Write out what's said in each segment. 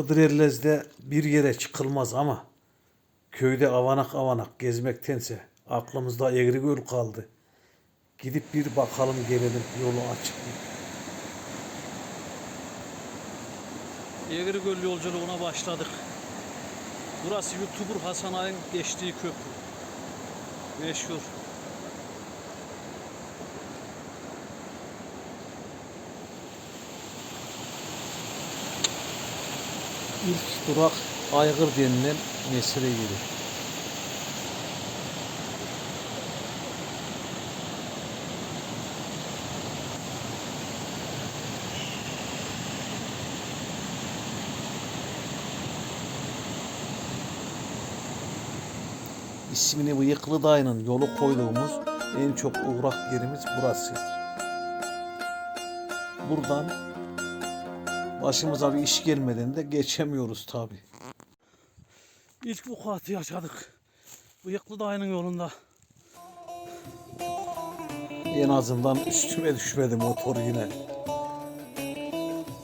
Hıdrellez'de bir yere çıkılmaz ama köyde avanak avanak gezmektense aklımızda Eğrigöl kaldı. Gidip bir bakalım gelelim yolu açık mı? Eğrigöl yolculuğuna başladık. Burası YouTuber Hasan Ay'ın geçtiği köprü. Meşhur. İlk durak Aygır denilen mesire yeri. İsmini Bıyıklı Dayı'nın yolu koyduğumuz en çok uğrak yerimiz burası. Buradan başımıza bir iş gelmeden de geçemiyoruz tabi. İlk bu katı yaşadık. Bıyıklı dayının yolunda. En azından üstüme düşmedi motor yine.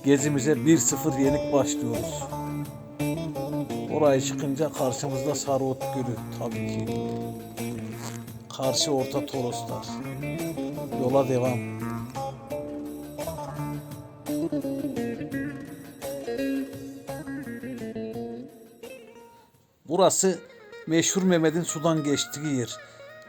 Gezimize 1-0 yenik başlıyoruz. Oraya çıkınca karşımızda Sarıot Gölü tabii ki. Karşı Orta Toroslar. Yola devam. Burası meşhur Mehmet'in sudan geçtiği yer.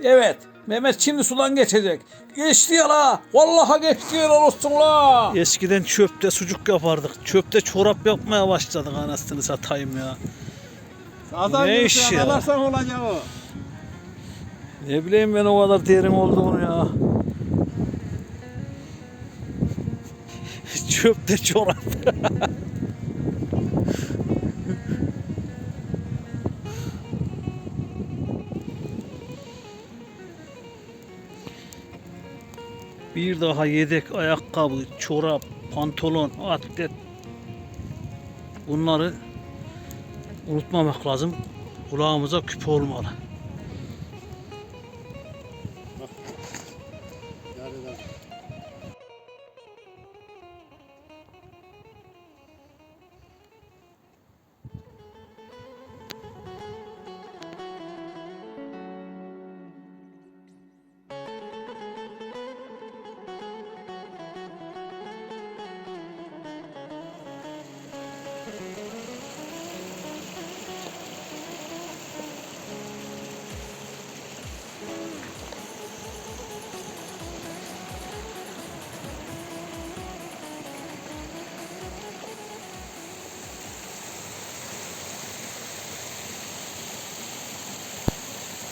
Evet, Mehmet şimdi sudan geçecek. Geçti ya la. Vallahi geçti ya olsun la. Eskiden çöpte sucuk yapardık. Çöpte çorap yapmaya başladık anasını satayım ya. Sağdan Ne ne iş ya? Kadarsan olacak o. Ne bileyim ben o kadar derin olduğunu ya. Çöpte çorap. Bir daha yedek ayakkabı, çorap, pantolon, atlet bunları unutmamak lazım. Kulağımıza küpe olmalı.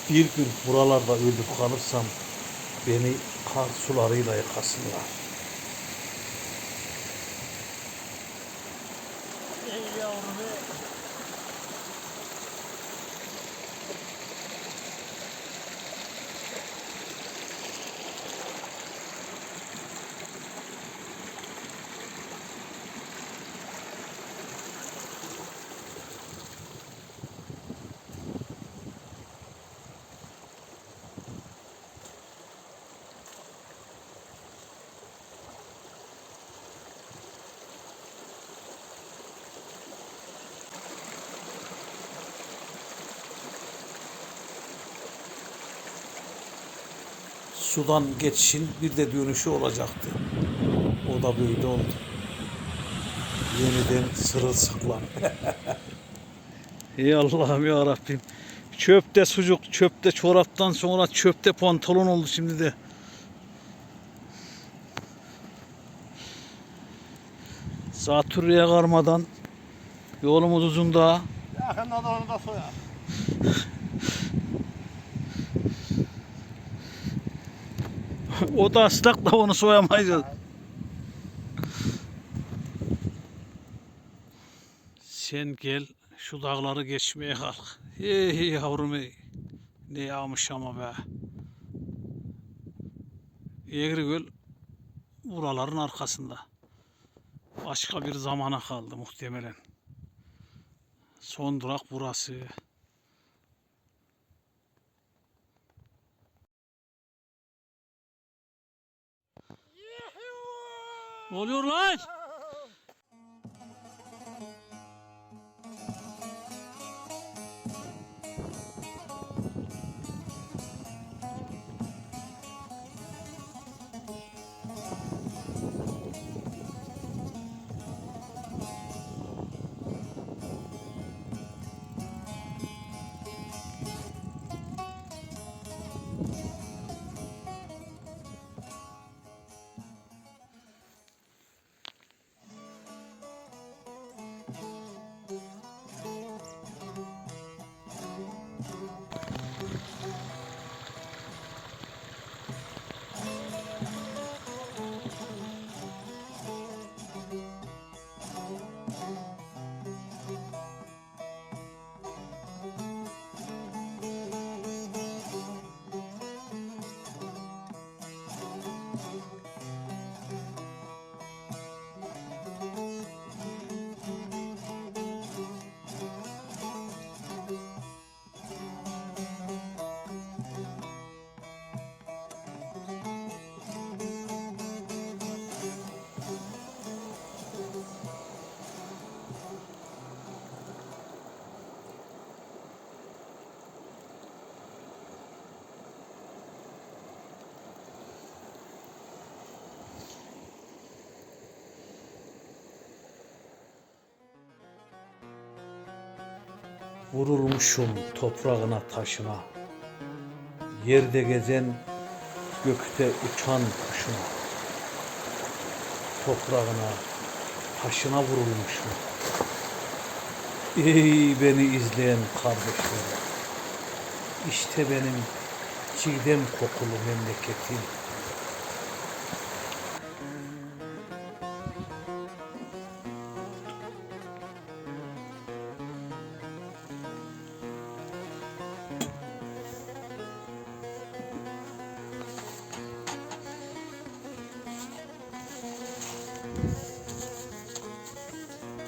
Bir gün buralarda ölüp kalırsam beni kar sularıyla yıkasınlar. Sudan geçişin bir de dönüşü olacaktı. O da böyle oldu. Yeniden sırılsıklam. Ey Allah'ım ya Rabbim. Çöpte sucuk, çöpte çoraptan sonra çöpte pantolon oldu şimdi de. Zatürreye karmadan yolumuz uzun daha. Yakında da onu da soyar. o da ıslak da onu soyamayacağız. Sen gel şu dağları geçmeye kalk. Hey yavrum ey. Ne yağmış ama be. Eğrigöl buraların arkasında. Başka bir zamana kaldı muhtemelen. Son durak burası. Ne oluyor lan? Vurulmuşum toprağına taşına. Yerde gezen gökte uçan kuşuna. Toprağına, taşına vurulmuşum. Ey beni izleyen kardeşlerim. İşte benim çiğdem kokulu memleketim.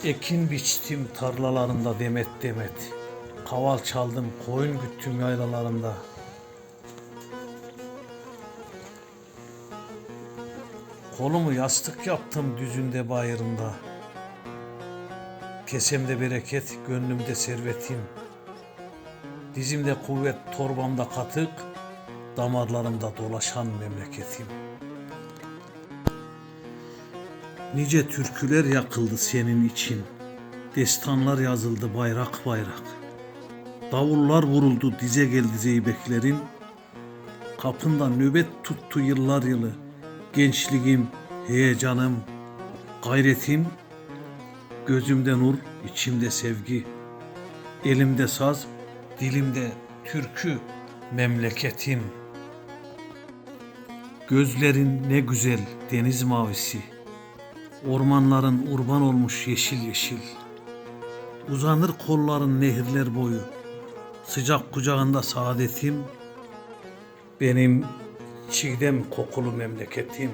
Ekin biçtim tarlalarında demet demet. Kaval çaldım koyun güttüm yaylalarında. Kolumu yastık yaptım düzünde bayırında. Kesemde bereket, gönlümde servetim. Dizimde kuvvet, torbamda katık, damarlarımda dolaşan memleketim. Nice türküler yakıldı senin için. Destanlar yazıldı bayrak bayrak. Davullar vuruldu dize geldi zeybeklerin. Kapında nöbet tuttu yıllar yılı. Gençliğim, heyecanım, gayretim. Gözümde nur, içimde sevgi. Elimde saz, dilimde türkü, memleketim. Gözlerin ne güzel deniz mavisi. Ormanların urban olmuş yeşil yeşil. Uzanır kolların nehirler boyu. Sıcak kucağında saadetim. Benim çiğdem kokulu memleketim.